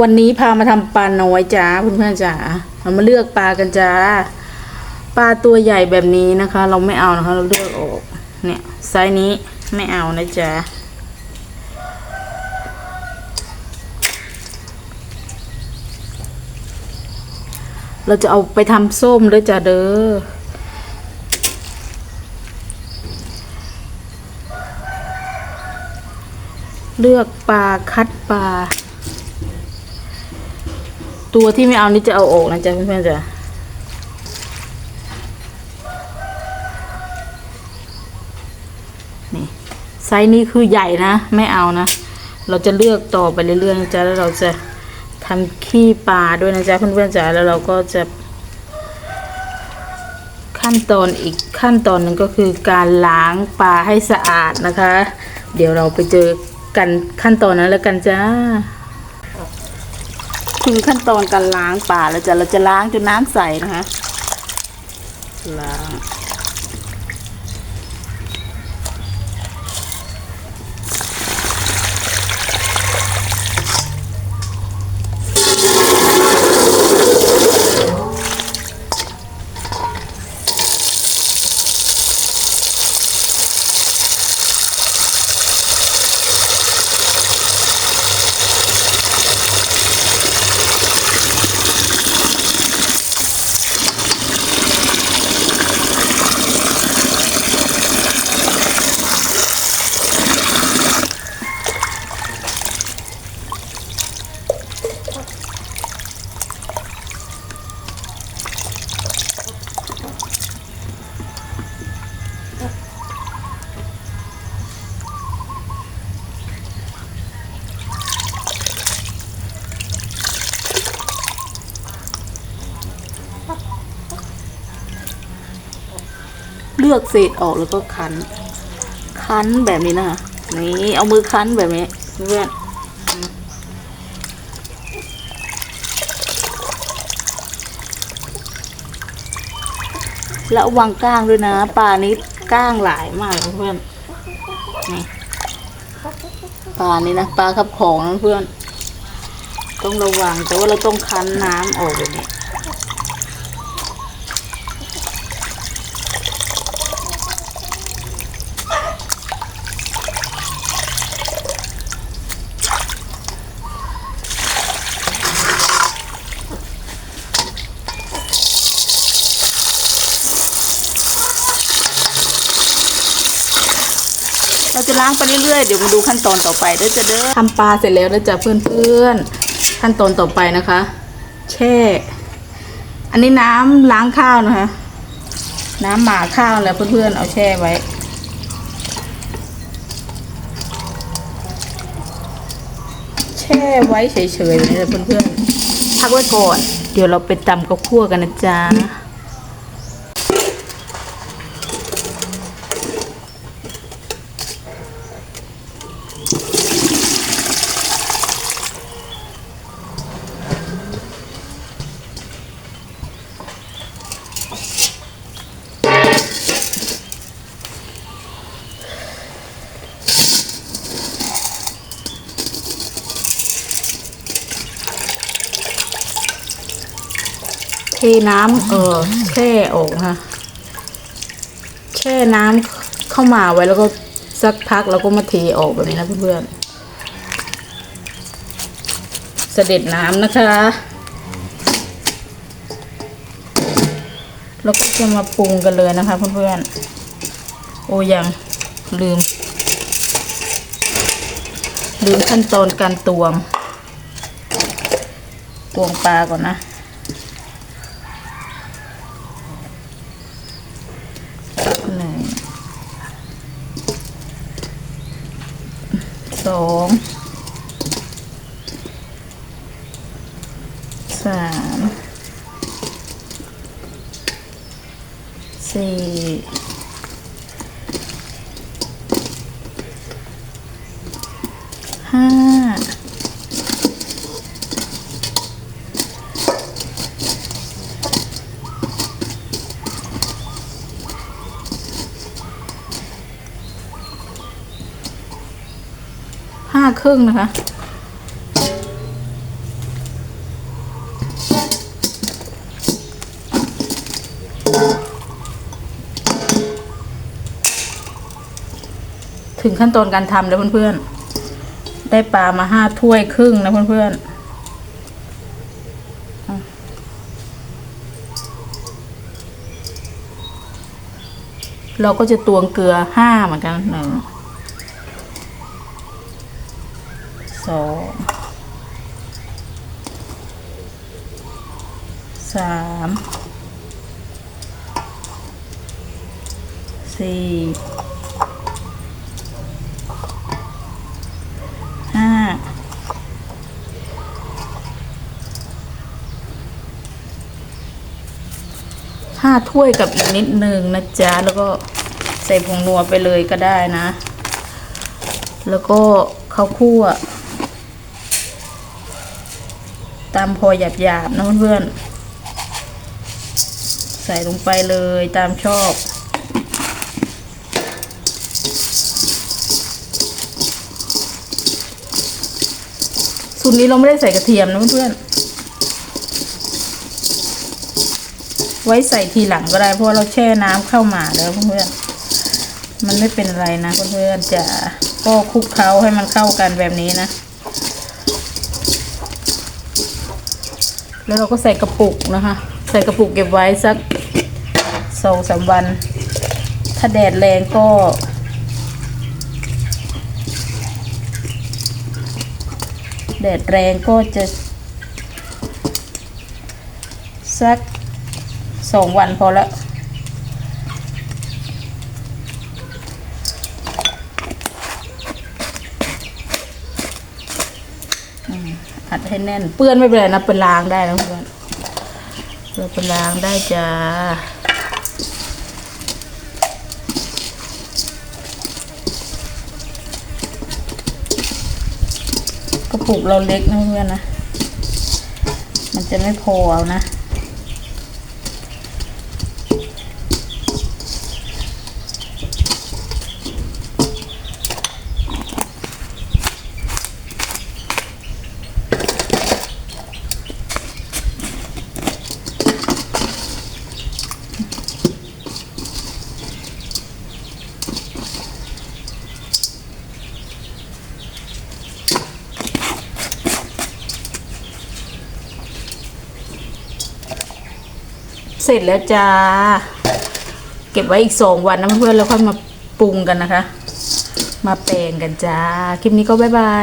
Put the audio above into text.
วันนี้พามาทำปลาน้อยจ้าเพื่อนๆจ๋าเรามาเลือกปลากันจ้า ปลาตัวใหญ่แบบนี้นะคะ เราไม่เอานะคะ เราเลือกออก เนี่ยไซส์นี้ไม่เอานะจ๊ะเราจะเอาไปทำส้มด้วยจ้าเด้อ เลือกปลาคัดปลา ตัวที่ไม่เอานี่จะเอาออกนะจ๊ะเพื่อนๆจ้ะนี่ไซส์นี้คือใหญ่นะ ไม่เอานะ เราจะเลือกต่อไปเรื่อยๆนะจ๊ะแล้วเราจะทำขี้ปลาด้วยนะจ๊ะเพื่อนๆจ้ะแล้วเราก็จะ ขั้นตอนอีกขั้นตอนหนึ่งก็คือการล้างปลาให้สะอาดนะคะ เดี๋ยวเราไปเจอกันขั้นตอนนั้นแล้วกันจ้า คือขั้นตอนการล้างปลาแล้วจะเราจะล้างจนน้ำใสนะคะล้าง เลือกเศษออกแล้วก็คั้น คั้นแบบนี้นะคะนี่เอามือคั้นแบบนี้เพื่อนแล้ววางก้างด้วยนะปลานี้ก้างหลายมากเพื่อนนี่ปลานี้นะปลาขับของนะเพื่อน ต้องระวังแต่ว่าเราต้องคั้นน้ำออกแบบนี้ เราจะล้างไปเรื่อยๆ เดี๋ยวมาดูขั้นตอนต่อไปเด้อจะเด้อทำปลาเสร็จแล้วนะจ๊ะเพื่อนๆ ขั้นตอนต่อไปนะคะ แช่ อันนี้น้ำล้างข้าวนะคะ น้ำหมาข้าวแล้วเพื่อนๆ เอาแช่ไว้ แช่ไว้เฉยๆแบบนี้นเพื่อนๆ พักไว้ก่อน เดี๋ยวเราไปตำกับคั่วกันนะจ๊ะ เทน้ำเออแช่ออกค่ะ แช่น้ำเข้ามาไว้แล้วก็สักพักแล้วก็มาเทออกแบบนี้นะเพื่อนๆเสด็จน้ำนะคะ แล้วก็จะมาปรุงกันเลยนะคะเพื่อนๆโอ้ยังลืม ลืมขั้นตอนการตวง ตวงปลาก่อนนะ หนึ่งส องสามสี่ ครึ่งนะคะ ถึงขั้นตอนการทำแล้วเพื่อนๆ ได้ปลามาห้าถ้วยครึ่งนะเพื่อนๆเราก็จะตวงเกลือห้าเหมือนกันนะ สองสามสี่ห้าห้าถ้วยกับอีกนิดนึงนะจ๊ะ แล้วก็ใส่ผงนัวไปเลยก็ได้นะ แล้วก็ข้าวคั่ว ตามพอหยาบๆนะเพื่อนๆใส่ลงไปเลยตามชอบสูตรนี้เราไม่ได้ใส่กระเทียมนะเพื่อนๆ ไว้ใส่ทีหลังก็ได้เพราะเราแช่น้ำเข้ามาแล้วเพื่อนๆ มันไม่เป็นอะไรนะเพื่อนๆจะก็คลุกเคล้าให้มันเข้ากันแบบนี้นะ แล้วเราก็ใส่กระปุกนะคะ ใส่กระปุกเก็บไว้สักสองสามวัน ถ้าแดดแรงก็ แดดแรงก็จะ สักสองวันพอละ อัดให้แน่น เปื้อนไม่เป็นไรนะเป็นล้างได้นะเพื่อนเราเป็นล้างได้จ้ากระปุกเราเล็กนะเพื่อนนะ มันจะไม่พอเอานะ เสร็จแล้วจ้า เก็บไว้อีกสองวันนะเพื่อนๆแล้วค่อยมาปรุงกันนะคะ มาแปลงกันจ้า คลิปนี้ก็บ๊ายบาย